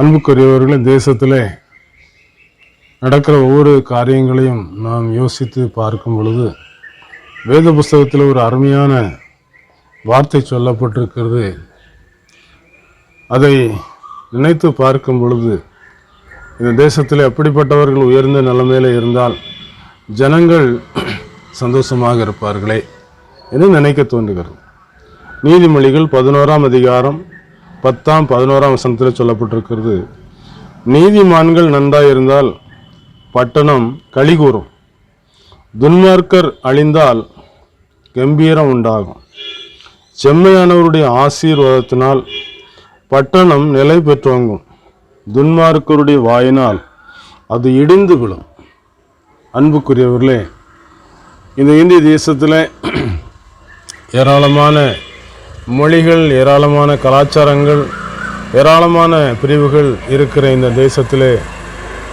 அன்புக்குரியவர்களே தேசத்தில் நடக்கிற ஒவ்வொரு காரியங்களையும் நாம் யோசித்து பார்க்கும் பொழுது வேத புஸ்தகத்தில் ஒரு அருமையான வார்த்தை சொல்லப்பட்டிருக்கிறது. அதை நினைத்து பார்க்கும் பொழுது இந்த தேசத்தில் அப்படிப்பட்டவர்கள் உயர்ந்த நிலைமையில் இருந்தால் ஜனங்கள் சந்தோஷமாக இருப்பார்களே என்று நினைக்க தோன்றுகிறது. நீதிமொழிகள் பதினோராம் அதிகாரம் பத்தாம் பதினோராம் வசனத்தில் சொல்லப்பட்டிருக்கிறது நீதிமான்கள் நன்றாயிருந்தால் பட்டணம் களிகூறும் துன்மார்க்கர் அழிந்தால் கம்பீரம் உண்டாகும். செம்மையானவருடைய ஆசீர்வாதத்தினால் பட்டணம் நிலை பெற்றோங்கும் துன்மார்க்கருடைய வாயினால் அது இடிந்து விழும். அன்புக்குரியவர்களே இந்த இந்திய தேசத்தில் ஏராளமான மொழிகள் ஏராளமான கலாச்சாரங்கள் ஏராளமான பிரிவுகள் இருக்கிற இந்த தேசத்திலே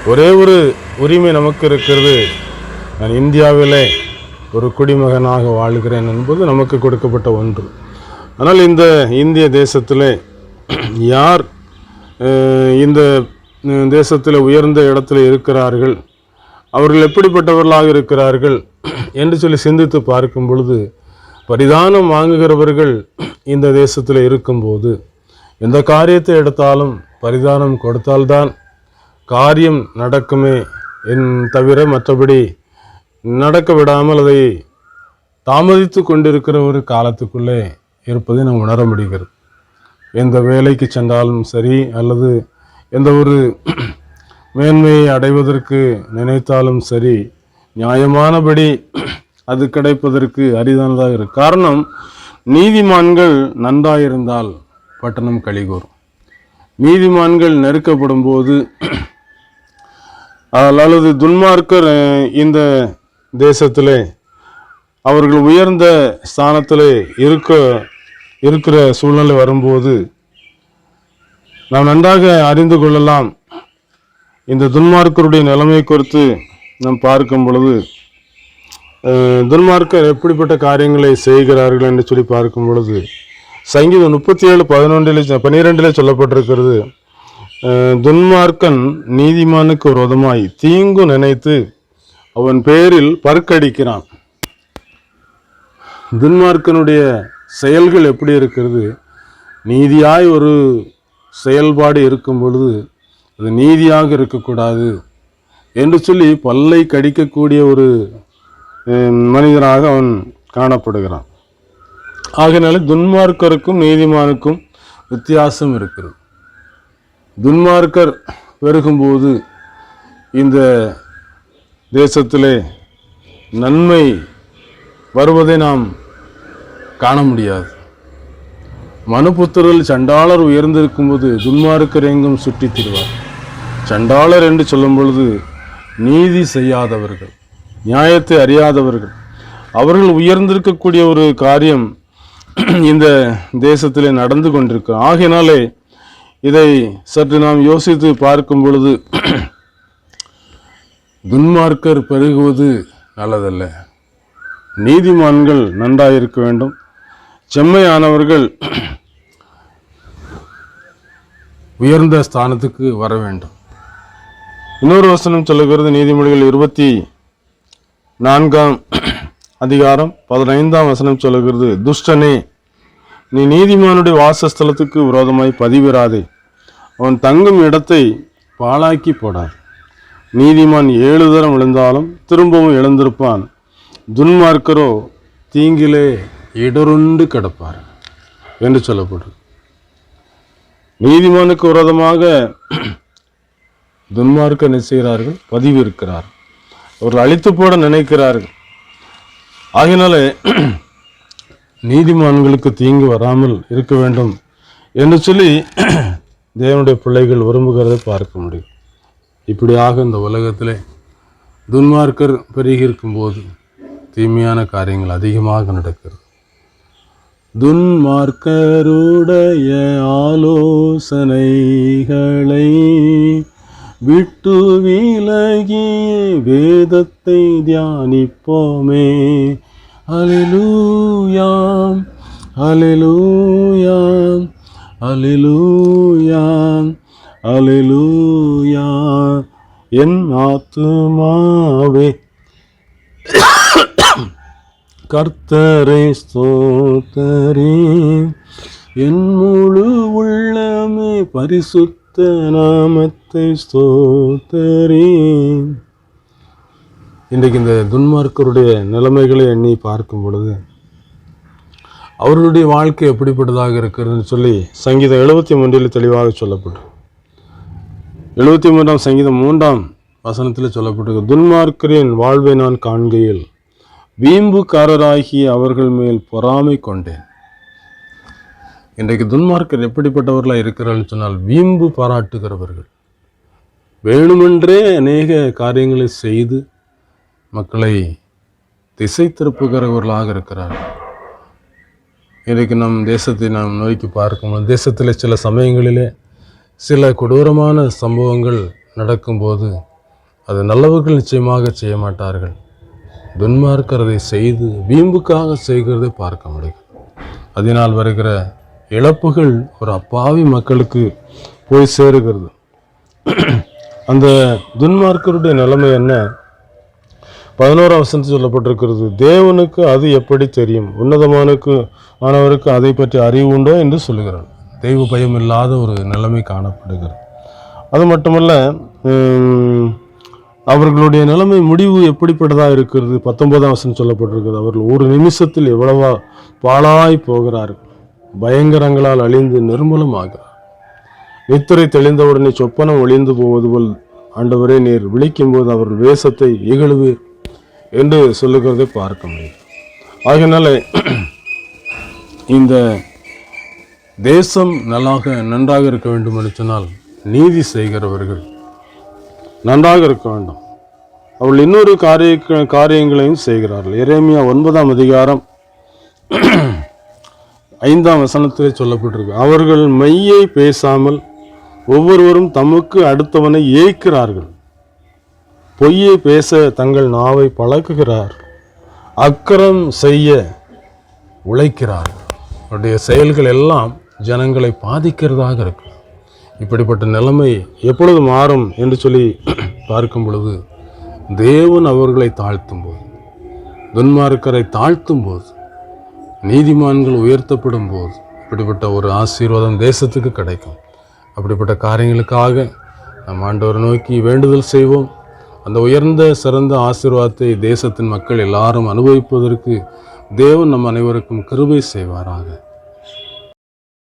ஒரே ஒரு உரிமை நமக்கு இருக்கிறது நான் இந்தியாவிலே ஒரு குடிமகனாக வாழ்கிறேன் என்பது நமக்கு கொடுக்கப்பட்ட ஒன்று. ஆனால் இந்த இந்திய தேசத்திலே யார் இந்த தேசத்தில் உயர்ந்த இடத்துல இருக்கிறார்கள் அவர்கள் எப்படிப்பட்டவர்களாக இருக்கிறார்கள் என்று சொல்லி சிந்தித்து பார்க்கும் பொழுது பரிதானம் வாங்குகிறவர்கள் இந்த தேசத்தில் இருக்கும்போது எந்த காரியத்தை எடுத்தாலும் பரிதானம் கொடுத்தால்தான் காரியம் நடக்குமே என் தவிர மற்றபடி நடக்க விடாமல் அதை தாமதித்து கொண்டிருக்கிற ஒரு காலத்துக்குள்ளே இருப்பதை நாம் உணர முடிகிறது. எந்த வேலைக்கு சென்றாலும் சரி அல்லது எந்த ஒரு மேன்மையை அடைவதற்கு நினைத்தாலும் சரி நியாயமானபடி அது கிடைப்பதற்கு அரிதானதாக இருக்கு காரணம் நீதிமான்கள் நன்றாயிருந்தால் பட்டணம் கழிகூறும். நீதிமான்கள் நெருக்கப்படும் போது அல்லது துன்மார்க்கர் இந்த தேசத்திலே அவர்கள் உயர்ந்த ஸ்தானத்திலே இருக்க இருக்கிற சூழ்நிலை வரும்போது நாம் நன்றாக அறிந்து கொள்ளலாம். இந்த துன்மார்க்கருடைய நிலைமை குறித்து நாம் பார்க்கும் பொழுது துன்மார்க்கர் எப்படிப்பட்ட காரியங்களை செய்கிறார்கள் என்று சொல்லி பார்க்கும் பொழுது சங்கீதம் முப்பத்தி ஏழு பதினொன்றில் பன்னிரெண்டில் சொல்லப்பட்டிருக்கிறது. துன்மார்க்கன் நீதிமானுக்கு விரோதமாய் தீங்கு நினைத்து அவன் பேரில் பற்கடிக்கிறான். துன்மார்க்கனுடைய செயல்கள் எப்படி இருக்கிறது? நீதியாய் ஒரு செயல்பாடு இருக்கும் பொழுது அது நீதியாக இருக்கக்கூடாது என்று சொல்லி பல்லை கடிக்கக்கூடிய ஒரு மனிதனாக அவன் காணப்படுகிறான். ஆகையினால துன்மார்க்கருக்கும் நீதிமானுக்கும் வித்தியாசம் இருக்கிறது. துன்மார்க்கர் பெருகும்போது இந்த தேசத்திலே நன்மை வருவதை நாம் காண முடியாது. மனுபுத்திரல் சண்டாளர் உயர்ந்திருக்கும்போது துன்மார்க்கர் எங்கும் சுற்றித் திருவார். சண்டாளர் என்று சொல்லும் பொழுது நீதி செய்யாதவர்கள். நியாயத்தை அறியாதவர்கள். அவர்கள் உயர்ந்திருக்கக்கூடிய ஒரு காரியம் இந்த தேசத்திலே நடந்து கொண்டிருக்கு. ஆகையினாலே இதை சற்று நாம் யோசித்து பார்க்கும் பொழுது துன்மார்க்கர் பெருகுவது நல்லதல்ல. நீதிமான்கள் நன்றாயிருக்க வேண்டும். செம்மையானவர்கள் உயர்ந்த ஸ்தானத்துக்கு வர வேண்டும். இன்னொரு வசனம் சொல்லுகிறது நீதிமொழிகள் இருபத்தி நான்காம் அதிகாரம் பதினைந்தாம் வசனம் சொல்லுகிறது துஷ்டனே நீ நீதிமானுடைய வாசஸ்தலத்துக்கு விரோதமாய் பதிவிராதே. அவன் தங்கும் இடத்தை பாழாக்கி போடார். நீதிமான் ஏழு தரம் விழுந்தாலும் திரும்பவும் எழுந்திருப்பான். துன்மார்க்கரோ தீங்கிலே இடருண்டு கிடப்பார் என்று சொல்லப்படும் நீதிமானுக்கு விரோதமாக துன்மார்க்க என்ன செய்கிறார்கள்? பதிவு இருக்கிறார் அவர்கள் அழித்து போட நினைக்கிறார்கள். ஆகினாலே நீதிமான்களுக்கு தீங்கு வராமல் இருக்க வேண்டும் என்று சொல்லி தேவனுடைய பிள்ளைகள் விரும்புகிறதை பார்க்க முடியும். இப்படியாக இந்த உலகத்திலே துன்மார்க்கர் பெருகி இருக்கும்போது தீமையான காரியங்கள் அதிகமாக நடக்கிறது. துன்மார்க்கருடைய ஆலோசனைகளை விட்டு விலகிய வேதத்தை தியானிப்போமே. அலிலூயாம் அலிலூயாம் அலிலூயாம் அலிலூயா என் ஆத்துமாவே கர்த்தரை ஸ்தோத்தரே. என் முழு உள்ளமே பரிசுத்த நாமத்தை ஸ்தோத்தரேன் இன்றைக்கு இந்த துன்மார்க்கருடைய நிலைமைகளை எண்ணி பார்க்கும் பொழுது அவர்களுடைய வாழ்க்கை எப்படிப்பட்டதாக இருக்கிறதுன்னு சொல்லி சங்கீதம் எழுபத்தி மூன்றில் தெளிவாக சொல்லப்படும். எழுபத்தி மூன்றாம் சங்கீதம் மூன்றாம் வசனத்தில் சொல்லப்பட்டிருக்கு துன்மார்க்கரின் வாழ்வை நான் காண்கையில் வீம்புக்காரராகிய அவர்கள் மேல் பொறாமை கொண்டேன். இன்றைக்கு துன்மார்க்கர் எப்படிப்பட்டவர்களாக இருக்கிறார்கள் சொன்னால் வீம்பு பாராட்டுகிறவர்கள். வேணுமென்றே அநேக காரியங்களை செய்து மக்களை திசை திருப்புகிறவர்களாக இருக்கிறார்கள். இன்றைக்கு நம் தேசத்தை நாம் நோக்கி பார்க்கும்போது தேசத்தில் சில சமயங்களிலே சில கொடூரமான சம்பவங்கள் நடக்கும்போது அது நல்லவர்கள் நிச்சயமாக செய்ய மாட்டார்கள். துன்மார்க்கிறதை செய்து வீம்புக்காக செய்கிறதை பார்க்க முடியும் அதனால் வருகிற இழப்புகள் ஒரு அப்பாவி மக்களுக்கு போய் சேருகிறது. அந்த துன்மார்க்கருடைய நிலைமை என்ன? பதினோராம் வசனத்தில் சொல்லப்பட்டிருக்கிறது தேவனுக்கு அது எப்படி தெரியும்? உன்னதமானுக்கு ஆனவருக்கு அதை பற்றி அறிவு உண்டோ? என்று சொல்லுகிறார். தெய்வ பயம் இல்லாத ஒரு நிலைமை காணப்படுகிறது. அது மட்டுமல்ல அவர்களுடைய நிலைமை முடிவு எப்படிப்பட்டதாக இருக்கிறது? பத்தொன்பதாம் வசனம் சொல்லப்பட்டிருக்கிறது அவர்கள் ஒரு நிமிஷத்தில் எவ்வளவா பாழாய் போகிறார்கள். பயங்கரங்களால் அழிந்து நிர்மூலமாகிறார் நித்திரை தெளிந்தவுடனே சொப்பனம் ஒளிந்து போவது போல் ஆண்டவரே நீர் விழிக்கும்போது அவர் வேஷத்தை இகழுவீர் என்று சொல்லுகிறதை பார்க்க முடியும். ஆகினால இந்த தேசம் நல்லாக நன்றாக இருக்க வேண்டும் என்று சொன்னால் நீதி செய்கிறவர்கள் நன்றாக இருக்க வேண்டும். அவள் இன்னொரு காரிய காரியங்களையும் செய்கிறார்கள். இறைமையா ஒன்பதாம் அதிகாரம் ஐந்தாம் வசனத்திலே சொல்லப்பட்டிருக்கு. அவர்கள் மெய்யை பேசாமல் ஒவ்வொருவரும் தமக்கு அடுத்தவனை ஏய்க்கிறார்கள். பொய்யை பேச தங்கள் நாவை பழக்குகிறார். அக்கரம் செய்ய உழைக்கிறார்கள். அவருடைய செயல்கள் எல்லாம் ஜனங்களை பாதிக்கிறதாக இருக்கு. இப்படிப்பட்ட நிலைமை எப்பொழுது மாறும் என்று சொல்லி பார்க்கும் பொழுது தேவன் அவர்களை தாழ்த்தும் போது துன்மார்க்கரை தாழ்த்தும் போது நீதிமான்கள் உயர்த்தப்படும் போது இப்படிப்பட்ட ஒரு ஆசீர்வாதம் தேசத்துக்கு கிடைக்கும். அப்படிப்பட்ட காரியங்களுக்காக நம் ஆண்டவரை நோக்கி வேண்டுதல் செய்வோம். அந்த உயர்ந்த சிறந்த ஆசீர்வாதத்தை தேசத்தின் மக்கள் எல்லாரும் அனுபவிப்பதற்கு தேவன் நம் அனைவருக்கும் கிருபை செய்வாராக.